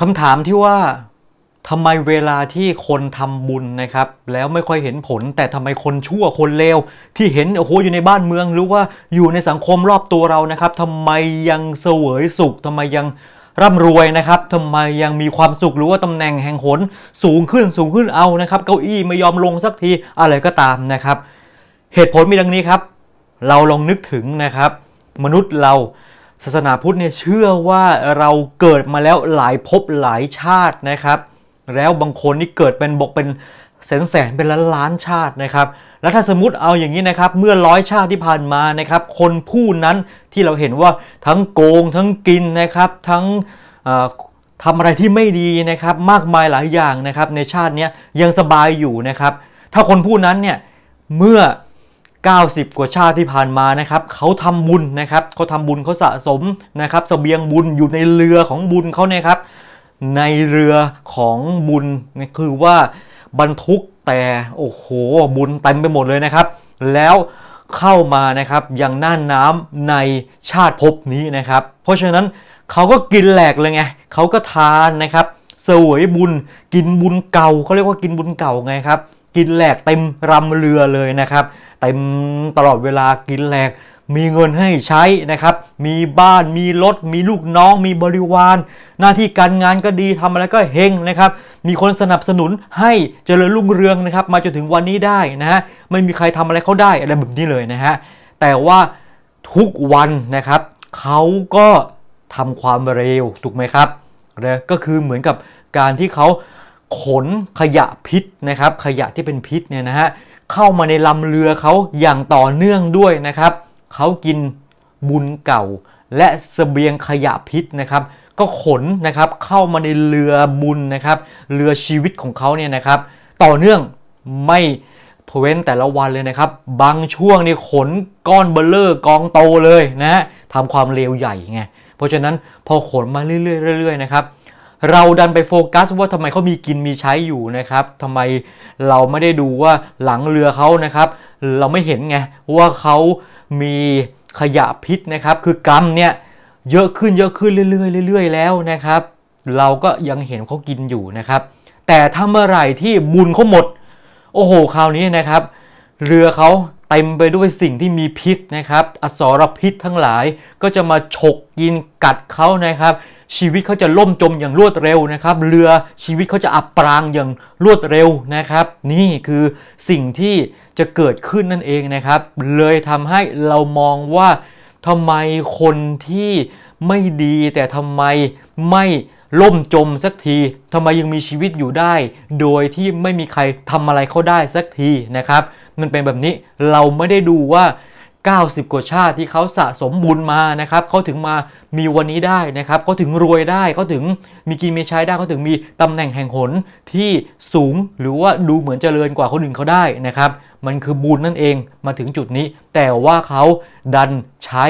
คำถามที่ว่าทำไมเวลาที่คนทำบุญนะครับ แล้วไม่ค่อยเห็นผล แต่ทำไมคนชั่วคนเลวที่เห็นโอ้โหอยู่ในบ้านเมือง หรือว่าอยู่ในสังคมรอบตัวเรานะครับทำไมยังเสวยสุขทำไมยังร่ำรวยนะครับทำไมยังมีความสุขหรือว่าตำแหน่งแห่งหนสูงขึ้นสูงขึ้นเอานะครับ เก้าอี้ไม่ยอมลงสักทีอะไรก็ตามนะครับ เหตุผลมีดังนี้ครับ เราลองนึกถึงนะครับ มนุษย์เรา ศาสนาพุทธเนี่ยเชื่อว่าเราเกิดมาแล้วหลายภพหลายชาตินะครับ แล้วบางคนนี่เกิดเป็นบกเป็นแสนแสนเป็นล้านล้านชาตินะครับ แล้วถ้าสมมติเอาอย่างนี้นะครับ เมื่อร้อยชาติที่ผ่านมานะครับ คนผู้นั้นที่เราเห็นว่าทั้งโกงทั้งกินนะครับ ทั้งทำอะไรที่ไม่ดีนะครับ มากมายหลายอย่างนะครับ ในชาตินี้ยังสบายอยู่นะครับ ถ้าคนผู้นั้นเนี่ยเมื่อ 90 กว่าชาติที่ผ่านมานะครับเขาทำบุญนะครับเขาทำบุญเขาสะสมนะครับสเสบียงบุญอยู่ในเรือของบุญเขาเนี่ยครับในเรือของบุญคือว่าบรรทุกแต่โอ้โหบุญเต็มไปหมดเลยนะครับ แล้วเข้ามานะครับยังน่านน้ำในชาติภพนี้นะครับ เพราะฉะนั้นเขาก็กินแหลกเลยไงเขาก็ทานนะครับเสวยบุญกินบุญเก่าเขาเรียกว่ากินบุญเก่าไงครับ กินแหลกเต็มรำเรือเลยนะครับ เต็มตลอดเวลากินแหลก มีเงินให้ใช้นะครับ มีบ้านมีรถ มีลูกน้อง มีบริวาร หน้าที่การงานก็ดีทำอะไรก็เฮงนะครับ มีคนสนับสนุนให้เจริญรุ่งเรืองนะครับ มาจนถึงวันนี้ได้นะฮะไม่มีใครทำอะไรเขาได้อะไรแบบนี้เลยนะฮะแต่ว่าทุกวันนะครับเขาก็ทำความเร็วถูกไหมครับนะก็คือเหมือนกับการที่เขาขนขยะพิษนะครับ ขยะที่เป็นพิษเนี่ยนะฮะ เข้ามาในลำเรือเขาอย่างต่อเนื่องด้วยนะครับเขากินบุญเก่าและสเสบียงขยะพิษนะครับ ก็ขนนะครับเข้ามาในเรือบุญนะครับ เรือชีวิตของเขาเนี่ยนะครับ ต่อเนื่องไม่เว้นแต่ละวันเลยนะครับ บางช่วงนี่ขนก้อนเบลเลอร์กองโตเลยนะทำความเลวใหญ่ไงเพราะฉะนั้นพอขนมาเรื่อยๆๆนะครับ เราดันไปโฟกัสว่าทำไมเขามีกินมีใช้อยู่นะครับทำไมเราไม่ได้ดูว่าหลังเรือเขานะครับ เราไม่เห็นไงว่าเขามีขยะพิษนะครับ คือกรรมเนี่ยเยอะขึ้นเยอะขึ้นเรื่อยๆเรื่อยๆแล้วนะครับ เราก็ยังเห็นเขากินอยู่นะครับ แต่ถ้าเมื่อไหร่ที่บุญเขาหมด โอ้โหคราวนี้นะครับ เรือเขาเต็มไปด้วยสิ่งที่มีพิษนะครับ อสรพิษทั้งหลายก็จะมาฉกกินกัดเขานะครับ ชีวิตเขาจะล่มจมอย่างรวดเร็วนะครับ เรือชีวิตเขาจะอับปรางอย่างรวดเร็วนะครับ นี่คือสิ่งที่จะเกิดขึ้นนั่นเองนะครับ เลยทำให้เรามองว่าทำไมคนที่ไม่ดีแต่ทำไมไม่ล่มจมสักทีทำไมยังมีชีวิตอยู่ได้ โดยที่ไม่มีใครทำอะไรเขาได้สักทีนะครับ มันเป็นแบบนี้เราไม่ได้ดูว่า 90 กว่าชาติที่เขาสะสมบุญมานะครับเขาถึงมามีวันนี้ได้นะครับเขาถึงรวยได้เขาถึงมีกินมีใช้ได้เขาถึงมีตำแหน่งแห่งหนที่สูงหรือว่าดูเหมือนเจริญกว่าคนอื่นเขาได้นะครับ มันคือบุญนั่นเองมาถึงจุดนี้ แต่ว่าเขาดันใช้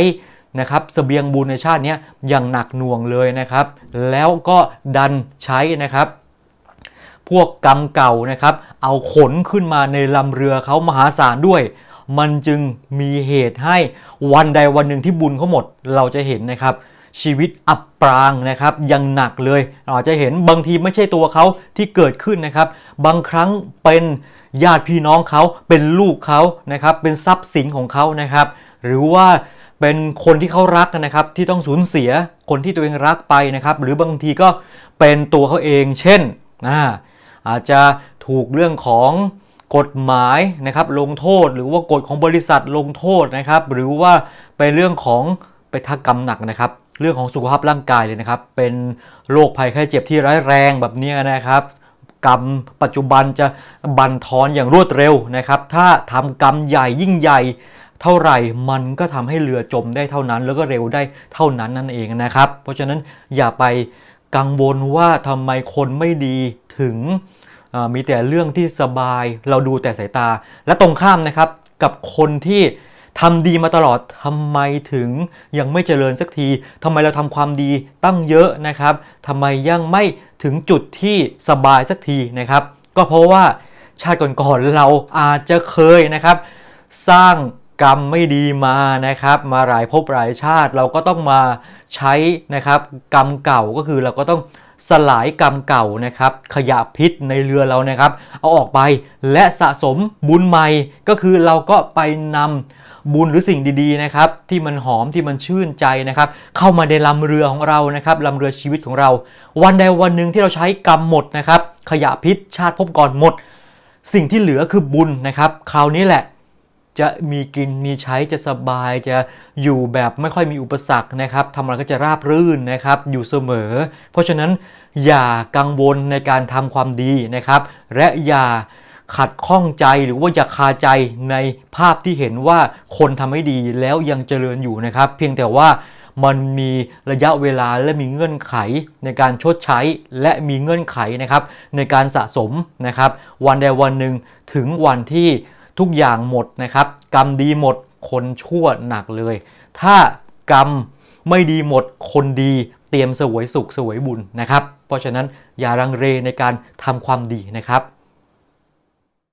นะครับสเสบียงบุญในชาตินี้อย่างหนักหน่วงเลยนะครับ แล้วก็ดันใช้นะครับ พวกกรรมเก่านะครับ เอาขนขึ้นมาในลำเรือเขามหาศาลด้วยมันจึงมีเหตุให้วันใดวันหนึ่งที่บุญเขาหมดเราจะเห็นนะครับชีวิตอับปรางนะครับยังหนักเลย เราจะเห็นบางทีไม่ใช่ตัวเขาที่เกิดขึ้นนะครับ บางครั้งเป็นญาติพี่น้องเขาเป็นลูกเขานะครับเป็นทรัพย์สินของเขานะครับ หรือว่าเป็นคนที่เขารักนะครับที่ต้องสูญเสียคนที่ตัวเองรักไปนะครับ หรือบางทีก็เป็นตัวเขาเอง เช่นอาจจะถูกเรื่องของ กฎหมายนะครับลงโทษ หรือว่ากฎของบริษัทลงโทษนะครับ หรือว่าเป็นเรื่องของไปทักกรรมหนักนะครับ เรื่องของสุขภาพร่างกายเลยนะครับ เป็นโรคภัยไข้เจ็บที่ร้ายแรงแบบนี้นะครับ กรรมปัจจุบันจะบันทอนอย่างรวดเร็วนะครับ ถ้าทำกรรมใหญ่ยิ่งใหญ่เท่าไหร่มันก็ทำให้เรือจมได้เท่านั้น แล้วก็เร็วได้เท่านั้นนั่นเองนะครับ เพราะฉะนั้นอย่าไปกังวลว่าทำไมคนไม่ดีถึง มีแต่เรื่องที่สบายเราดูแต่สายตา และตรงข้ามนะครับกับคนที่ทำดีมาตลอดทำไมถึงยังไม่เจริญสักทีทำไมเราทำความดีตั้งเยอะนะครับทำไมยังไม่ถึงจุดที่สบายสักทีนะครับ ก็เพราะว่าชาติก่อนๆเราอาจจะเคยนะครับ สร้างกรรมไม่ดีมานะครับ มาหลายภพหลายชาติเราก็ต้องมาใช้นะครับ กรรมเก่าก็คือเราก็ต้อง สลายกรรมเก่านะครับ ขยะพิษในเรือเรานะครับ เอาออกไปและสะสมบุญใหม่ก็คือเราก็ไปนำบุญหรือสิ่งดีๆนะครับ ที่มันหอมที่มันชื่นใจนะครับ เข้ามาในลำเรือของเรานะครับลำเรือชีวิตของเรา วันใดวันหนึ่งที่เราใช้กรรมหมดนะครับ ขยะพิษชาติภพก่อนหมด สิ่งที่เหลือคือบุญนะครับ คราวนี้แหละ จะมีกินมีใช้จะสบายจะอยู่แบบไม่ค่อยมีอุปสรรคนะครับทำอะไรก็จะราบรื่นนะครับอยู่เสมอ เพราะฉะนั้นอย่ากังวลในการทำความดีนะครับ และอย่าขัดข้องใจหรือว่าอย่าคาใจในภาพที่เห็นว่าคนทำไม่ดีแล้วยังเจริญอยู่นะครับ เพียงแต่ว่ามันมีระยะเวลาและมีเงื่อนไขในการชดใช้และมีเงื่อนไขนะครับในการสะสมนะครับ วันใดวันหนึ่งถึงวันที่ ทุกอย่างหมดนะครับ กรรมดีหมดคนชั่วหนักเลย ถ้ากรรมไม่ดีหมดคนดีเตรียมสวยสุขสวยบุญนะครับ เพราะฉะนั้นอย่ารังเรในการทำความดีนะครับ